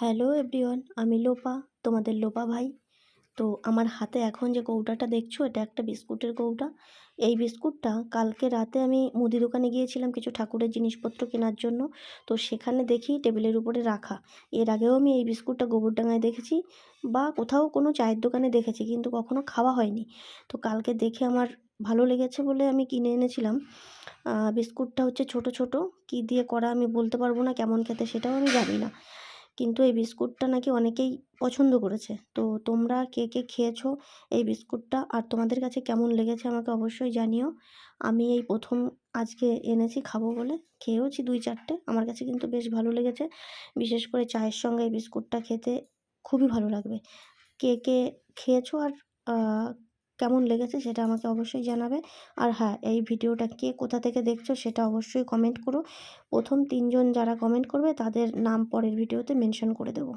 Hello everyone, আমি লোপা, তোমাদের লোপা ভাই। তো আমার হাতে এখন যে কৌটাটা দেখছ, এটা একটা বিস্কুটের কৌটা। এই বিস্কুটটা কালকে রাতে আমি মুদি দোকানে গিয়েছিলাম কিছু ঠাকুরের জিনিসপত্র কেনার জন্য। তো সেখানে দেখি টেবিলের উপরে রাখা। এর আগেও আমি এই বিস্কুটটা গোবরডাঙ্গায় দেখেছি বা কোথাও কোনো চায়ের দোকানে দেখেছি, কিন্তু কখনো খাওয়া হয়নি। তো কালকে দেখে আমার ভালো লেগেছে বলে আমি কিনে এনেছিলাম। বিস্কুটটা হচ্ছে ছোট ছোট। কী দিয়ে করা আমি বলতে পারব না, কেমন খেতে সেটাও আমি জানি না। কিন্তু এই বিস্কুটটা নাকি অনেকেই পছন্দ করেছে। তো তোমরা কে কে খেয়েছো এই বিস্কুটটা আর তোমাদের কাছে কেমন লেগেছে আমাকে অবশ্যই জানিও। আমি এই প্রথম আজকে এনেছি খাব বলে, খেয়েওছি দুই চারটে। আমার কাছে কিন্তু বেশ ভালো লেগেছে। বিশেষ করে চায়ের সঙ্গে এই বিস্কুটটা খেতে খুবই ভালো লাগবে। কে কে খেয়েছো আর কেমন লেগেছে সেটা আমাকে অবশ্যই জানাবে। আর হ্যাঁ এই ভিডিওটা কে কোথা থেকে দেখছ সেটা অবশ্যই কমেন্ট করো। প্রথম তিনজন যারা কমেন্ট করবে তাদের নাম পরের ভিডিওতে মেনশন করে দেবো।